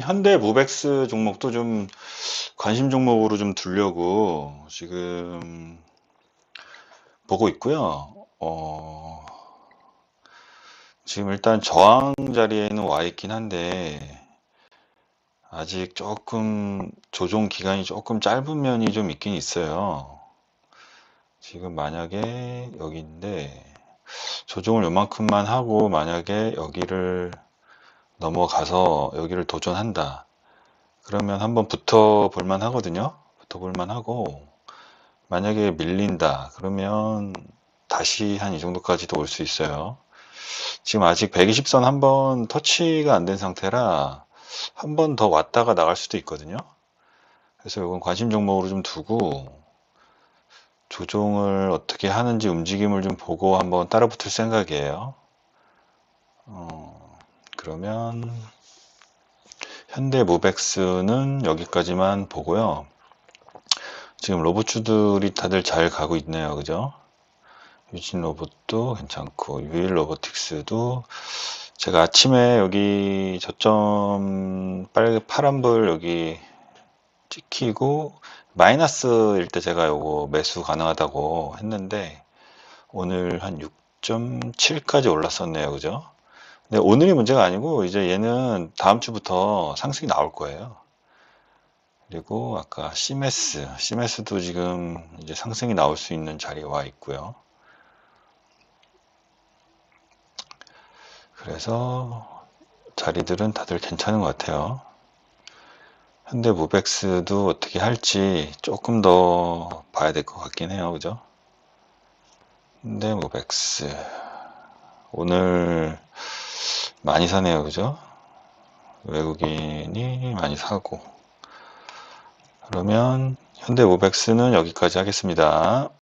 현대 무벡스 종목도 좀 관심 종목으로 좀 두려고 지금 보고 있고요. 어, 지금 일단 저항 자리에는 와 있긴 한데 아직 조금 조정 기간이 조금 짧은 면이 좀 있긴 있어요. 지금 만약에 여기인데 조정을 요만큼만 하고 만약에 여기를 넘어가서 여기를 도전한다. 그러면 한번 붙어 볼만 하거든요. 붙어 볼만 하고 만약에 밀린다. 그러면 다시 한 이 정도까지도 올 수 있어요. 지금 아직 120선 한번 터치가 안 된 상태라 한 번 더 왔다가 나갈 수도 있거든요. 그래서 이건 관심 종목으로 좀 두고 조종을 어떻게 하는지 움직임을 좀 보고 한번 따라 붙을 생각이에요. 어, 그러면 현대 무벡스는 여기까지만 보고요. 지금 로봇주들이 다들 잘 가고 있네요. 그죠? 유진 로봇도 괜찮고 유일 로보틱스도 제가 아침에 여기 저점 빨 파란불 여기 찍히고 마이너스일 때 제가 요거 매수 가능하다고 했는데 오늘 한 6.7까지 올랐었네요. 그죠? 근데 오늘이 문제가 아니고 이제 얘는 다음 주부터 상승이 나올 거예요. 그리고 아까 시메스, 시메스도 지금 이제 상승이 나올 수 있는 자리에 와 있고요. 그래서 자리들은 다들 괜찮은 것 같아요. 현대 무벡스도 어떻게 할지 조금 더 봐야 될 것 같긴 해요. 그죠? 현대 무벡스. 오늘 많이 사네요. 그죠? 외국인이 많이 사고. 그러면 현대 무벡스는 여기까지 하겠습니다.